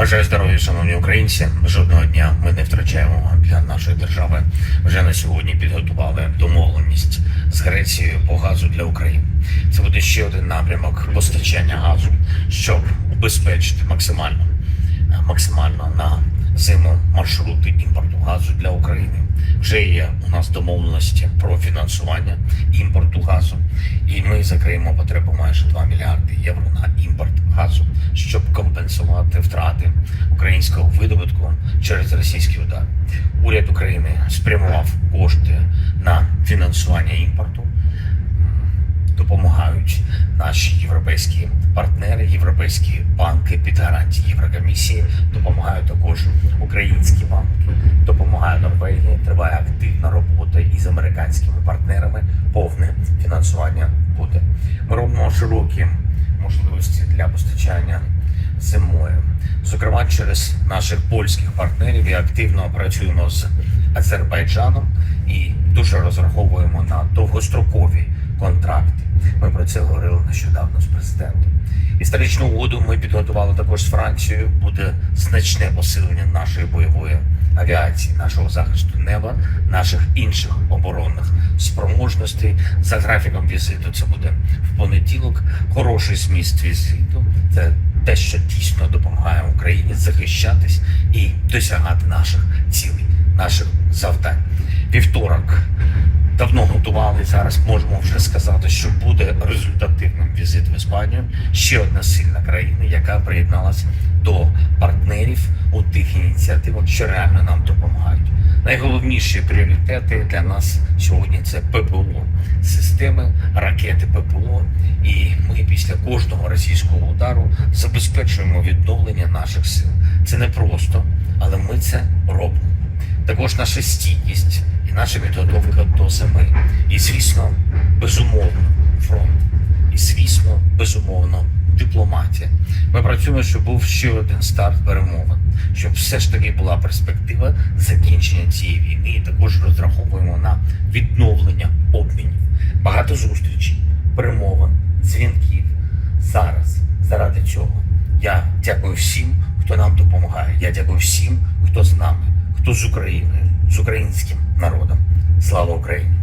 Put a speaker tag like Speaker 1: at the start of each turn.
Speaker 1: Бажаю здоров'я, шановні українці. Жодного дня ми не втрачаємо для нашої держави. Вже на сьогодні підготували домовленість з Грецією по газу для України. Це буде ще один напрямок постачання газу, щоб убезпечити максимально максимально на зиму маршрути імпорту газу для України. Вже є у нас домовленості про фінансування імпорту газу, і ми закриємо потребу майже 2 мільярди євро на імпорт газу, щоб компенсувати втрати українського видобутку через російський удар. Уряд України спрямував кошти на фінансування імпорту допомагають наші європейські партнери, європейські банки під гарантії Єврокомісії, допомагають також українські банки, допомагає Норвегія. Триває активна робота із американськими партнерами. Повне фінансування буде. Ми робимо широкі можливості для постачання зимою, зокрема через наших польських партнерів і активно працюємо з Азербайджаном і дуже розраховуємо на довгострокові контракти. Ми про це говорили нещодавно з президентом. Історичну угоду ми підготували також з Францією. Буде значне посилення нашої бойової авіації, нашого захисту неба, наших інших оборонних спроможностей. За графіком візиту це буде в понеділок. Хороший зміст візиту. Це те, що захищатись і досягати наших цілей, наших завдань. Вівторок давно готували. Зараз можемо вже сказати, що буде результативним візит в Іспанію. Ще одна сильна країна, яка приєдналася до партнерів у тих ініціативах, що реально нам допомагають. Найголовніші пріоритети для нас сьогодні це ППО, системи ракети ППО. І ми після кожного російського удару забезпечуємо відновлення наших сил. Це не просто, але ми це робимо. Також наша стійкість і наша підготовка до зими. І, звісно, безумовно, фронт. І, звісно, безумовно, дипломатія. Ми працюємо, щоб був ще один старт перемовин, щоб все ж таки була перспектива закінчення цієї війни. І також розраховуємо на відновлення. Багато зустрічей, перемовин, дзвінків. Зараз заради цього я дякую всім, хто нам допомагає. Я дякую всім, хто з нами, хто з Україною, з українським народом. Слава Україні!